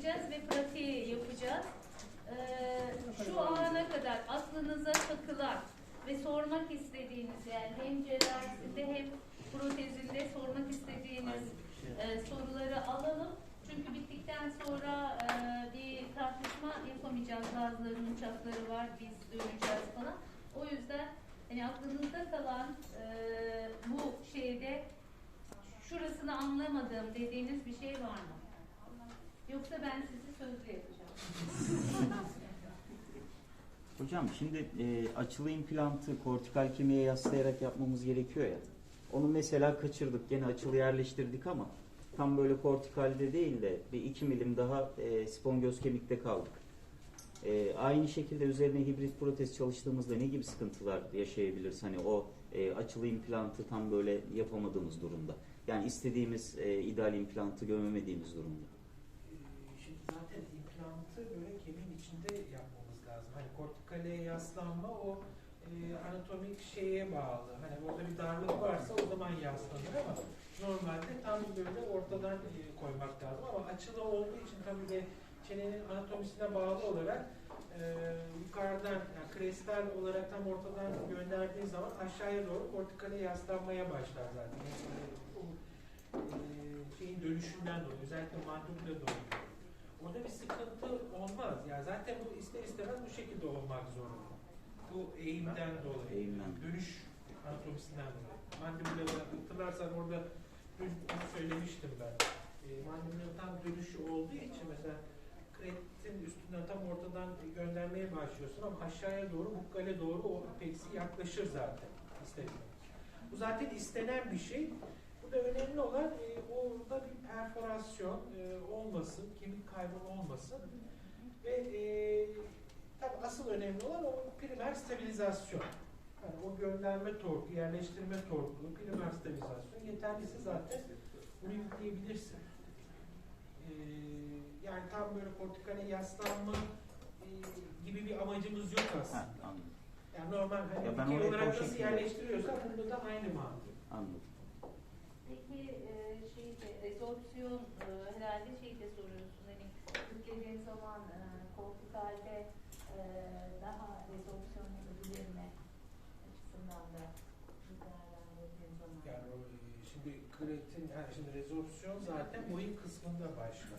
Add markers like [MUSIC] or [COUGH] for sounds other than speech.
söyleyeceğiz ve pratiği yapacağız. Ee, şu ana kadar aklınıza takılan ve sormak istediğiniz yani hem cerrahisinde hem protezinde sormak istediğiniz e, soruları alalım. Çünkü bittikten sonra e, bir tartışma yapamayacağız. Bazılarının uçakları var, biz döneceğiz falan. O yüzden hani aklınızda kalan e, bu şeyde şurasını anlamadım dediğiniz bir şey var mı? Yoksa ben sizi sözlü yapacağım. [LAUGHS] Hocam şimdi e, açılı implantı kortikal kemiğe yaslayarak yapmamız gerekiyor ya. Onu mesela kaçırdık. Gene açılı yerleştirdik ama tam böyle kortikalde değil de bir iki milim daha e, spongöz kemikte kaldık. E, aynı şekilde üzerine hibrit protez çalıştığımızda ne gibi sıkıntılar yaşayabiliriz? Hani o e, açılı implantı tam böyle yapamadığımız durumda. Yani istediğimiz e, ideal implantı görmemediğimiz durumda. Zaten implantı böyle kemiğin içinde yapmamız lazım. Hani kortikale yaslanma o e, anatomik şeye bağlı. Hani orada bir darlık varsa o zaman yaslanır ama normalde tam böyle ortadan e, koymak lazım. Ama açılı olduğu için tabii de çenenin anatomisine bağlı olarak e, yukarıdan yani kristal olarak tam ortadan gönderdiği zaman aşağıya doğru kortikale yaslanmaya başlar zaten. Yani, e, şeyin dönüşünden dolayı özellikle mandibüle dolayı. Orada bir sıkıntı olmaz. Yani zaten bu ister istemez bu şekilde olmak zorunda. Bu eğimden dolayı. Eğimden. Dönüş anatomisinden dolayı. Mandibüle hatırlarsan orada dün söylemiştim ben. E, mandibülenin tam dönüşü olduğu için mesela kretin üstünden tam ortadan göndermeye başlıyorsun ama aşağıya doğru, bukkale doğru o apeksi yaklaşır zaten. ister istemez. Bu zaten istenen bir şey. Burada önemli olan e, orada bir perforasyon e, olmasın, kemik kaybı olmasın ve e, tabii asıl önemli olan o primer stabilizasyon. Yani o gönderme torku, yerleştirme torku, primer stabilizasyon yeterliyse zaten bunu yükleyebilirsin. E, yani tam böyle kortikale yaslanma e, gibi bir amacımız yok aslında. anladım. Yani normal hani Ya olarak nasıl şekilde- yerleştiriyorsa bunda da aynı mantık. Anladım. Peki e, şeyde rezorpsiyon e, herhalde şey de soruyorsun hani yüklediğin zaman e, kortikalde e, daha rezorpsiyon yapabilir mi açısından da. Yani e, şimdi kreatin, yani şimdi rezorpsiyon zaten oyun kısmında başlar.